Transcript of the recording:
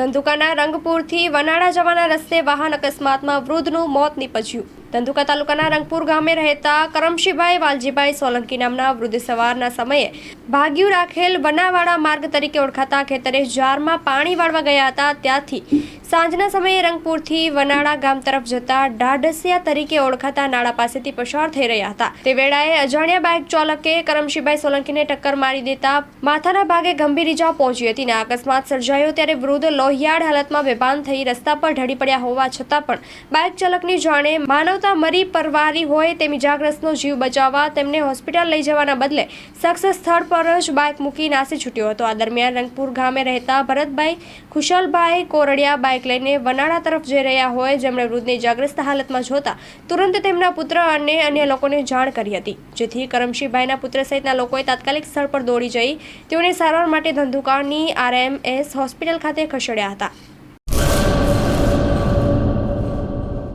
ધંધુકાના રંગપુરથી વનાળા જવાના રસ્તે વાહન અકસ્માતમાં વૃદ્ધનું મોત નીપજ્યું. ધંધુકા તાલુકાના રંગપુર ગામે રહેતા કરમશીભાઈ વાલજીભાઈ સોલંકી નામના વૃદ્ધ સવારના સમયે ભાગ્યું રાખેલ બનાવાળા માર્ગ તરીકે ઓળખાતા ખેતરે જારમાં પાણી વાળવા ગયા હતા. ત્યાંથી સાંજના સમયે રંગપુરથી વનાળા ગામ તરફ જતા ડાઢસિયા તરીકે ઓળખાતા નાળા પાસેથી પસાર થઈ રહ્યા હતા. તે વેળાએ અજાણ્યા બાઇક ચાલકે કરમશીભાઈ સોલંકીને ટક્કર મારી દેતા માથાના ભાગે ગંભીર ઇજા પહોંચી હતી ને અકસ્માત સર્જાયો ત્યારે વૃદ્ધ લોહિયાળ હાલતમાં બેભાન થઈ રસ્તા પર ઢળી પડ્યા હોવા છતાં પણ બાઇક ચાલકની જાણે માનવતા મરી પરવારી હોય તેમ ઇજાગ્રસ્તનો જીવ બચાવવા તેમને હોસ્પિટલ લઈ જવાના બદલે શખ્સ સ્થળ પર જ બાઇક મૂકી નાસી છૂટ્યો હતો. આ દરમિયાન રંગપુર ગામે રહેતા ભરતભાઈ ખુશાલભાઈ કોરડિયા બાઇક લઈને વનાળા તરફ જઈ રહ્યા હોય. જેમણે વૃદ્ધને ઇજાગ્રસ્ત હાલતમાં જોતા તુરંત તેમના પુત્ર અને અન્ય લોકોને જાણ કરી હતી. જેથી કરમશીભાઈના પુત્ર સહિતના લોકોએ તાત્કાલિક સ્થળ પર દોડી જઈ તેઓને સારવાર માટે ધંધુકાની આરએમએસ હોસ્પિટલ ખાતે ખસેડ્યા હતા.